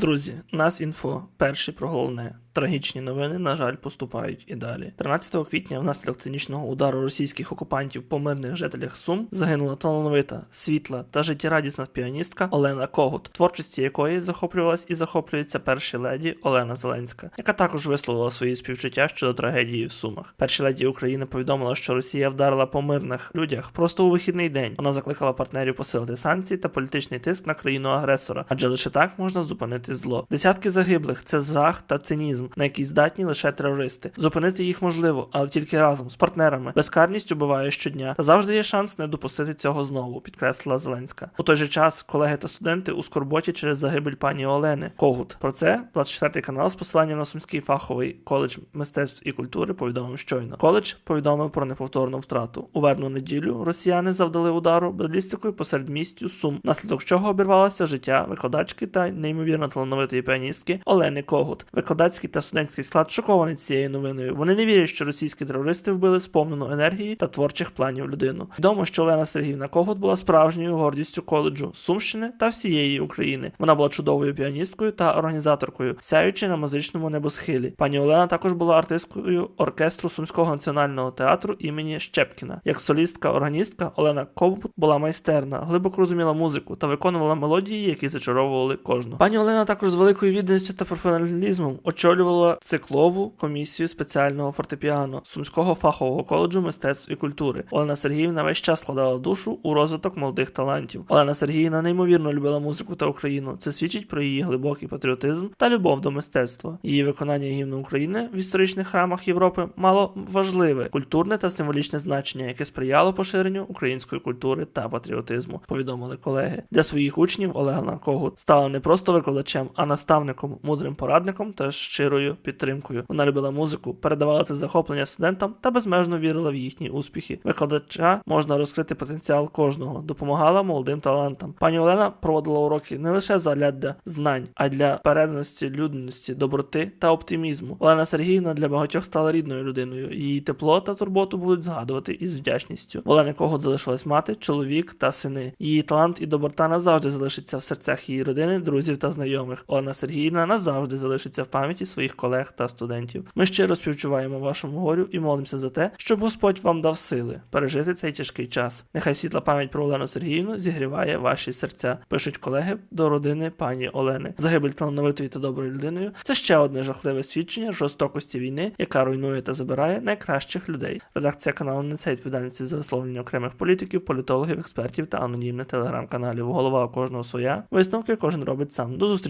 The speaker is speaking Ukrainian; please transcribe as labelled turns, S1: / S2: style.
S1: Друзі, нас інфо. Перший про головне. Трагічні новини, на жаль, поступають і далі. 13 квітня, внаслідок цинічного удару російських окупантів по мирних жителях Сум загинула талановита, світла та життєрадісна піаністка Олена Когут, творчості якої захоплювалась і захоплюється перша леді Олена Зеленська, яка також висловила свої співчуття щодо трагедії в Сумах. Перша леді України повідомила, що Росія вдарила по мирних людях просто у вихідний день. Вона закликала партнерів посилити санкції та політичний тиск на країну агресора, адже лише так можна зупинити зло. Десятки загиблих це жах та цинізм, на який здатні лише терористи. Зупинити їх можливо, але тільки разом з партнерами. Безкарність убиває щодня. Та завжди є шанс не допустити цього знову, підкреслила Зеленська. У той же час колеги та студенти у скорботі через загибель пані Олени Когут. Про це 24 канал з посиланням на Сумський фаховий коледж мистецтв і культури повідомив щойно. Коледж повідомив про неповторну втрату. У вербну неділю росіяни завдали удару балістикою посеред містю Сум, наслідок чого обірвалося життя викладачки та неймовірно талановитої піаністки Олени Когут. Викладацький та студентський склад шокований цією новиною. Вони не вірять, що російські терористи вбили сповнену енергії та творчих планів людину. Відомо, що Олена Сергіївна Когут була справжньою гордістю коледжу Сумщини та всієї України. Вона була чудовою піаністкою та організаторкою, сяючи на музичному небосхилі. Пані Олена також була артисткою оркестру Сумського національного театру імені Щепкіна. Як солістка-органістка Олена Когут була майстерна, глибоко розуміла музику та виконувала мелодії, які зачаровували кожну. Пані Олена також з великою відданістю та професіоналізмом очолювала циклову комісію спеціального фортепіано Сумського фахового коледжу мистецтв і культури. Олена Сергіївна весь час складала душу у розвиток молодих талантів. Олена Сергіївна неймовірно любила музику та Україну. Це свідчить про її глибокий патріотизм та любов до мистецтва. Її виконання гімну України в історичних храмах Європи мало важливе культурне та символічне значення, яке сприяло поширенню української культури та патріотизму. Повідомили колеги. Для своїх учнів Олена Когут стала не просто викладачем, а наставником, мудрим порадником та щирою підтримкою. Вона любила музику, передавала це захоплення студентам та безмежно вірила в їхні успіхи. Викладача можна розкрити потенціал кожного, допомагала молодим талантам. Пані Олена проводила уроки не лише задля знань, а для переданості, людяності, доброти та оптимізму. Олена Сергіївна для багатьох стала рідною людиною. Її тепло та турботу будуть згадувати із вдячністю. Олени Когут залишилась мати, чоловік та сини. Її талант і доброта назавжди залишиться в серцях її родини, друзів та знайомих. Олена Сергіївна назавжди залишиться в пам'яті своїх колег та студентів. Ми щиро співчуваємо вашому горю і молимося за те, щоб Господь вам дав сили пережити цей тяжкий час. Нехай світла пам'ять про Олену Сергіївну зігріває ваші серця. Пишуть колеги до родини пані Олени. Загибель талановитої та доброю людиною це ще одне жахливе свідчення жорстокості війни, яка руйнує та забирає найкращих людей. Редакція каналу несе відповідальності за висловлення окремих політиків, політологів, експертів та анонімних телеграм-каналів. Голова у кожного своя. Висновки кожен робить сам. До зустрічі,